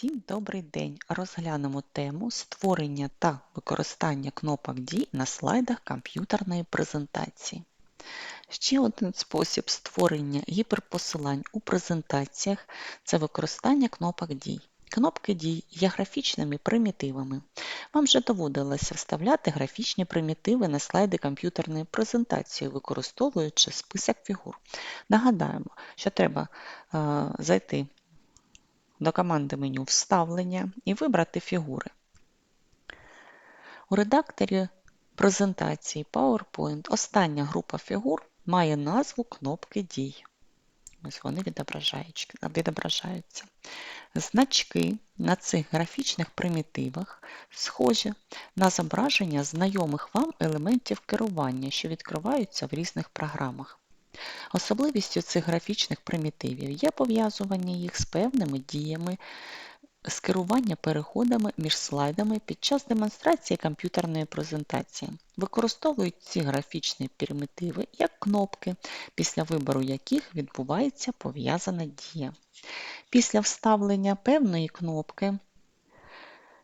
Всім добрий день! Розглянемо тему створення та використання кнопок дій на слайдах комп'ютерної презентації. Ще один спосіб створення гіперпосилань у презентаціях це використання кнопок дій. Кнопки дій є графічними примітивами. Вам вже доводилося вставляти графічні примітиви на слайди комп'ютерної презентації, використовуючи список фігур. Нагадаємо, що треба е, зайти до команди меню Вставлення і вибрати фігури. У редакторі презентації PowerPoint остання група фігур має назву кнопки дій. Ось вони відображаються. Значки на цих графічних примітивах схожі на зображення знайомих вам елементів керування, що відкриваються в різних програмах. Особливістю цих графічних примітивів є пов'язування їх з певними діями, з керування переходами між слайдами під час демонстрації комп'ютерної презентації. Використовують ці графічні примітиви як кнопки, після вибору яких відбувається пов'язана дія. Після вставлення певної кнопки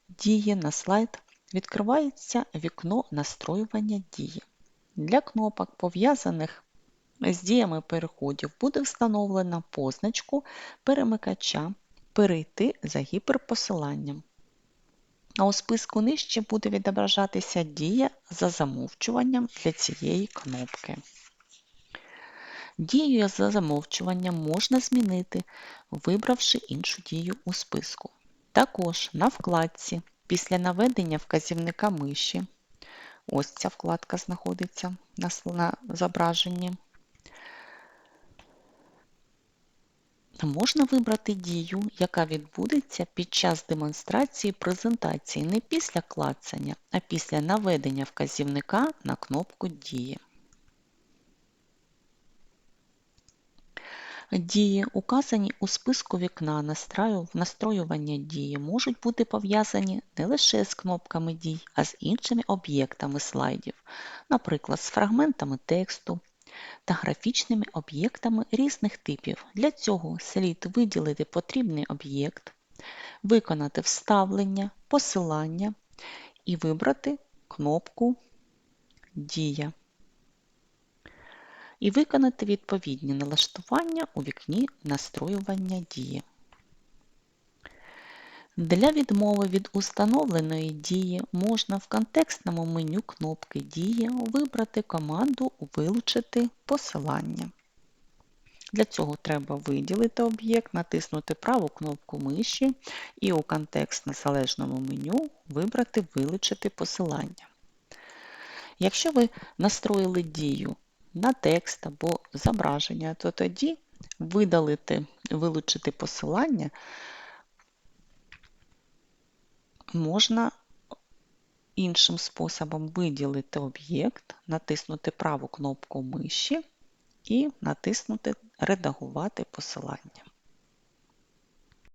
дії на слайд відкривається вікно настроювання дії. Для кнопок, пов'язаних з діями переходів буде встановлена позначку перемикача Перейти за гіперпосиланням. А у списку нижче буде відображатися дія за замовчуванням для цієї кнопки. Дію за замовчуванням можна змінити, вибравши іншу дію у списку. Також на вкладці після наведення вказівника миші, ось ця вкладка знаходиться на зображенні, Можна вибрати дію, яка відбудеться під час демонстрації презентації не після клацання, а після наведення вказівника на кнопку Дії. Дії, указані у списку вікна настроювання дії, можуть бути пов'язані не лише з кнопками дій, а з іншими об'єктами слайдів, наприклад, з фрагментами тексту, та графічними об'єктами різних типів. Для цього слід виділити потрібний об'єкт, виконати вставлення, посилання і вибрати кнопку Дія. І виконати відповідні налаштування у вікні настроювання дії. Для відмови від установленої дії можна в контекстному меню кнопки Дії вибрати команду Вилучити посилання. Для цього треба виділити об'єкт, натиснути праву кнопку миші і у контекстно-залежному меню вибрати Вилучити посилання. Якщо ви настроїли дію на текст або зображення, то тоді видалити Вилучити посилання можна іншим способом виділити об'єкт, натиснути праву кнопку миші і натиснути Редагувати посилання.